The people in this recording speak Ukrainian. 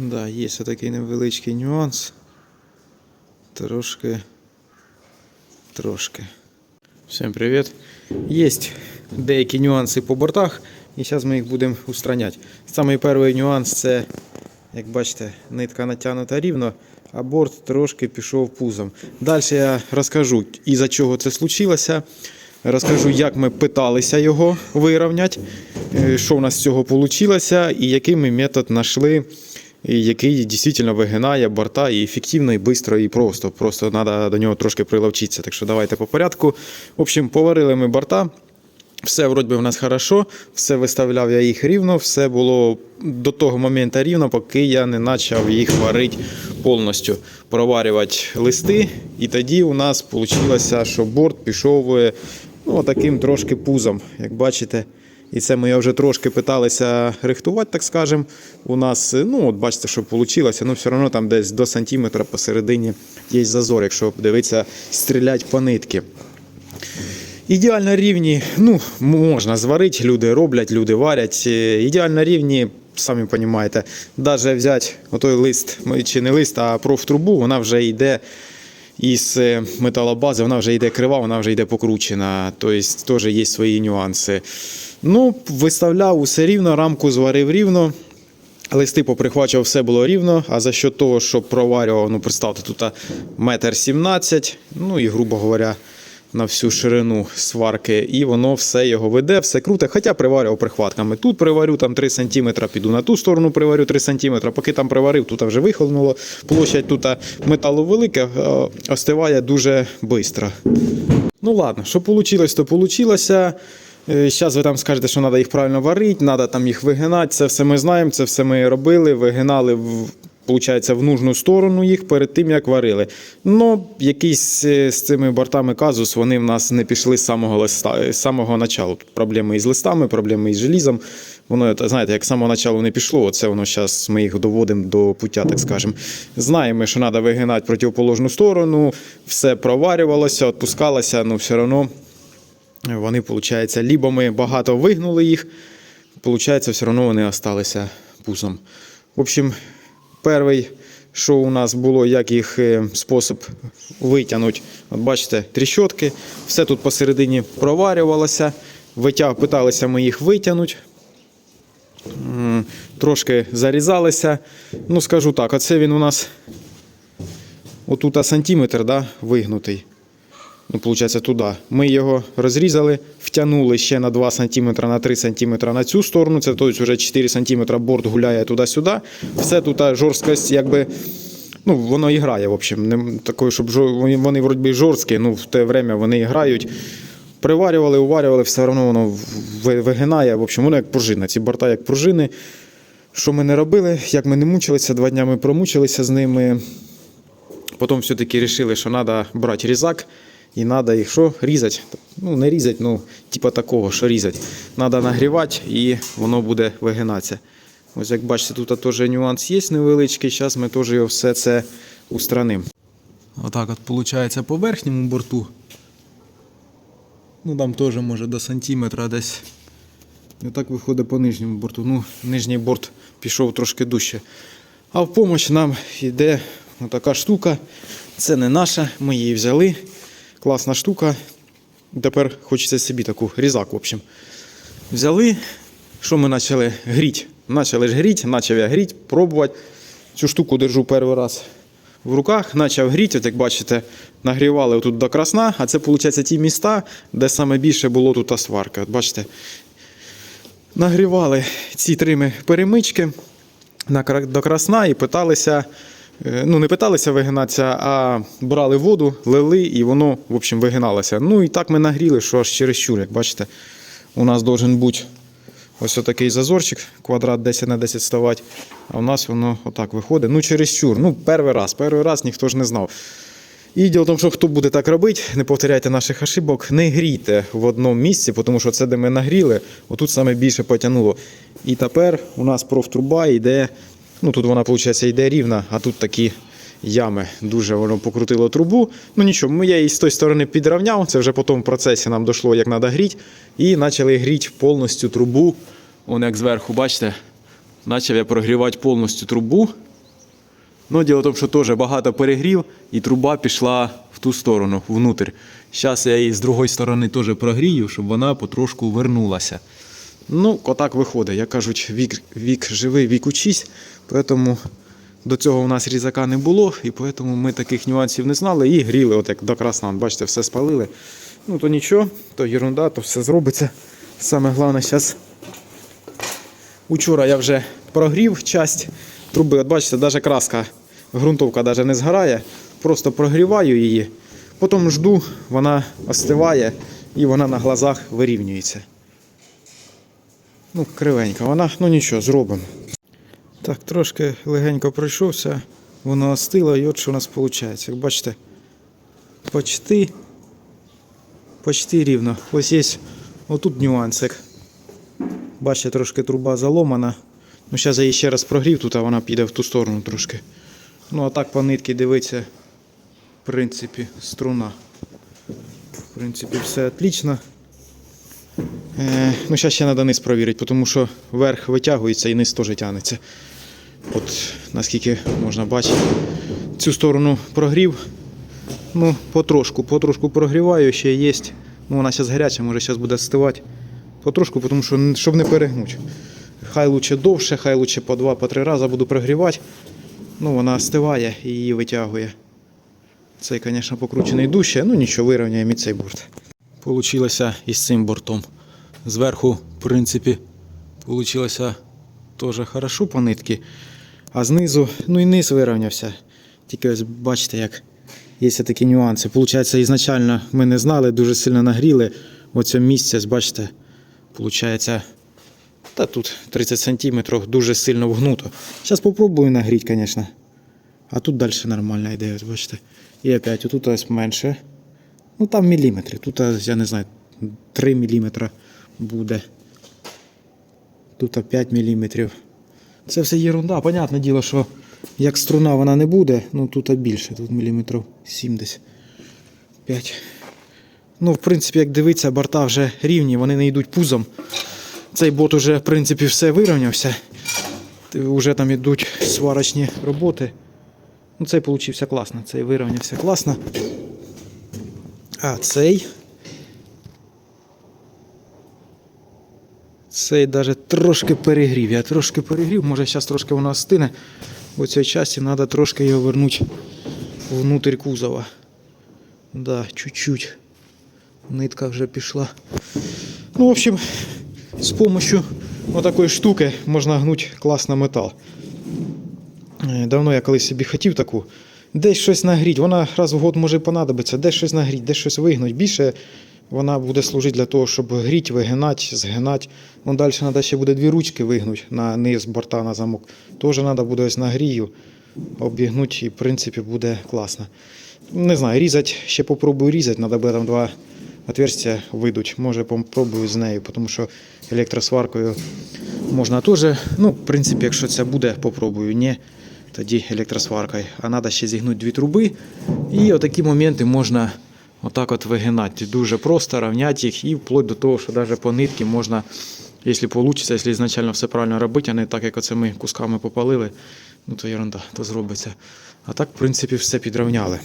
Да, є ще такий невеличкий нюанс. Трошки. Трошки. Всім привіт. Є деякі нюанси по бортах, і зараз ми їх будемо устраняти. Самий перший нюанс це, як бачите, нитка натягнута рівно, а борт трошки пішов пузом. Далі я розкажу, із-за чого це случилося. Розкажу, як ми питалися його вирівняти, е, що в нас з цього вийшло, і який ми метод знайшли, і який дійсно вигинає борта і ефективно, і швидко, і просто. Просто треба до нього трошки приловчитися. Так що давайте по порядку. В общем, поварили ми борта. Все вроді в нас хорошо, все виставляв я їх рівно, все було до того моменту рівно, поки я не почав їх варити повністю, проварювати листи. І тоді у нас вийшло, що борт пішов е, ну, таким трошки пузом, як бачите. І це ми вже трошки питалися рихтувати, так скажемо. У нас, е, ну, от бачите, що вийшло, ну все одно там десь до сантиметра посередині є зазор, якщо дивитися, стрілять по нитки. Ідеально рівні, ну, можна зварити, люди роблять, люди варять. Е, Ідеально рівні, самі розумієте, навіть взяти отой лист, ну, чи не лист, а профтрубу, вона вже йде із е, металобази, вона вже йде крива, вона вже йде покручена. Тобто теж є свої нюанси. Ну, виставляв усе рівно, рамку зварив рівно. Листи поприхвачував, все було рівно, а за що того, що проварював, ну представте, тут метр сімнадцять, ну і, грубо говоря, на всю ширину сварки, і воно все його веде, все круте. Хоча приварював прихватками. Тут приварю там 3 см, піду на ту сторону, приварю 3 см, поки там приварив, тут вже вихолонуло. Площадь тут металу велика, е, остиває дуже швидко. Ну ладно, що вийшло, то вийшло. Зараз ви там скажете, що треба їх правильно варити, треба там їх вигинати. Це все ми знаємо, це все ми робили, вигинали Получається, в нужну сторону їх перед тим, як варили. Ну, якийсь е, з цими бортами казус, вони в нас не пішли з самого листа, з самого началу. Проблеми із листами, проблеми із желізом. Воно, знаєте, як з самого началу не пішло, оце воно зараз ми їх доводимо до пуття, так скажемо. Знаємо, що треба вигинати противоположну сторону, все проварювалося, відпускалося, але все одно вони, виходить, лібо ми багато вигнули їх, виходить, все одно вони залишилися пузом. В общем, перший, що у нас було, як їх е, спосіб витягнути. От бачите, тріщотки, все тут посередині проварювалося, витяг, питалися ми їх витягнути. Трошки зарізалися. Ну, скажу так, оце він у нас отут сантиметр да, вигнутий. Ну, виходить, туди. Ми його розрізали, втягнули ще на 2 см, на 3 см на цю сторону. Це тобто вже 4 см борт гуляє туди-сюди. Все тут жорсткость, якби. Ну, воно і грає, в общем. Не такою, щоб вони, вроді жорсткі, ну в те время вони і грають. Приварювали, уварювали, все одно воно вигинає. В общем, воно як пружина. Ці борта як пружини. Що ми не робили, як ми не мучилися, два дня ми промучилися з ними. Потім все-таки вирішили, що треба брати різак і треба їх що? Різати. Ну, не різати, ну, типа такого, що різати. Треба нагрівати і воно буде вигинатися. Ось як бачите, тут теж нюанс є невеличкий. Зараз ми теж його все це устранимо. Отак от виходить по верхньому борту. Ну там теж може до сантиметра десь. І отак виходить по нижньому борту. Ну, нижній борт пішов трошки дужче. А в допомогу нам йде така штука. Це не наша, ми її взяли. Класна штука. Тепер хочеться собі таку різак, в общем. Взяли. Що ми почали гріти? Почали ж гріти, почав я гріти, пробувати. Цю штуку держу перший раз в руках, почав гріти, от як бачите, нагрівали тут до красна, а це, виходить, ті міста, де саме більше було тут сварка. От бачите, нагрівали ці три перемички до красна і питалися. Е, Ну, не питалися вигинатися, а брали воду, лили, і воно, в общем, вигиналося. Ну і так ми нагріли, що аж чересчур, як бачите, у нас должен бути ось такий зазорчик, квадрат 10 на 10 ставати. А у нас воно отак виходить. Ну, чересчур. Ну, перший раз. Перший раз ніхто ж не знав. І діло в тому, що хто буде так робити, не повторяйте наших ошибок, не грійте в одному місці, тому що це, де ми нагріли, отут саме більше потягнуло. І тепер у нас профтруба йде, ну тут вона, виходить, йде рівна, а тут такі ями. Дуже воно покрутило трубу. Ну нічого, ми я її з тої сторони підрівняв, це вже потім в процесі нам дійшло, як треба гріти. І почали гріти повністю трубу. Вон як зверху, бачите, почав я прогрівати повністю трубу. Ну, діло в тому, що теж багато перегрів, і труба пішла в ту сторону, внутрь. Зараз я її з другої сторони теж прогрію, щоб вона потрошку вернулася. Ну, отак виходить. Як кажуть, вік, вік живий, вік учись. Тому до цього у нас різака не було, і тому ми таких нюансів не знали і гріли, от як до красна. Бачите, все спалили. Ну то нічого, то ерунда, то все зробиться. Саме головне зараз. Учора я вже прогрів часть труби. От бачите, навіть краска, ґрунтовка навіть не згорає. Просто прогріваю її. Потім жду, вона остиває і вона на глазах вирівнюється. Ну, кривенька вона, ну нічого, зробимо. Так, трошки легенько пройшовся, воно остило, і от що у нас виходить. Як бачите, почти, почти рівно. Ось є отут нюансик. Бачите, трошки труба заломана. Ну, зараз я її ще раз прогрів, тут а вона піде в ту сторону трошки. Ну, а так по нитці дивиться, в принципі, струна. В принципі, все отлично. Е, ну, зараз ще треба низ провірити, тому що верх витягується і низ теж тягнеться. От наскільки можна бачити. Цю сторону прогрів. Ну, потрошку, потрошку прогріваю, ще є. Ну, вона зараз гаряча, може зараз буде стивати. Потрошку, тому що щоб не перегнути. Хай лучше довше, хай лучше по два, по три рази буду прогрівати. Ну, вона остиває і її витягує. Цей, звісно, покручений дужче, ну нічого, вирівняємо і цей борт. Получилося із цим бортом. Зверху, в принципі, получилося теж хорошо по нитки. А знизу, ну і низ вирівнявся. Тільки ось бачите, як є такі нюанси. Получається, ізначально ми не знали, дуже сильно нагріли. Оце місце, бачите, получається, та тут 30 см дуже сильно вгнуто. Зараз попробую нагріти, звісно. А тут далі нормально йде, ось бачите. І опять отут ось менше. Ну там міліметри. Тут, я не знаю, 3 міліметра буде. Тут 5 міліметрів. Це все єрунда. Понятне діло, що як струна вона не буде, ну тут а більше, тут міліметрів 70. 5. Ну, в принципі, як дивиться, борта вже рівні, вони не йдуть пузом. Цей бот уже, в принципі, все вирівнявся. Уже там йдуть сварочні роботи. Ну, цей получився класно, цей вирівнявся класно. А цей. Цей навіть трошки перегрів. Я трошки перегрів, може зараз трошки воно остине. В цій часті треба трошки його вернути внутрь кузова. Да, чуть-чуть. Нитка вже пішла. Ну, в общем, з допомогою отакої штуки можна гнути класно метал. Е, Давно я колись собі хотів таку. Десь щось нагріть, вона раз в год може понадобиться, десь щось нагріть, десь щось вигнуть. Більше вона буде служити для того, щоб гріти, вигинати, згинати. Ну, далі треба ще буде дві ручки вигнути на низ борта на замок. Теж треба буде ось нагрію, обігнути і в принципі буде класно. Не знаю, різати, ще попробую різати, треба буде там два отверстия видуть. Може попробую з нею, тому що електросваркою можна теж. Ну, в принципі, якщо це буде, попробую. Ні, тоді електросваркою. А треба ще зігнути дві труби. І отакі моменти можна отак от вигинати. Дуже просто рівняти їх і вплоть до того, що навіть по нитці можна, якщо вийде, якщо ізначально все правильно робити, а не так, як оце ми кусками попалили, ну то ерунда, то зробиться. А так, в принципі, все підрівняли.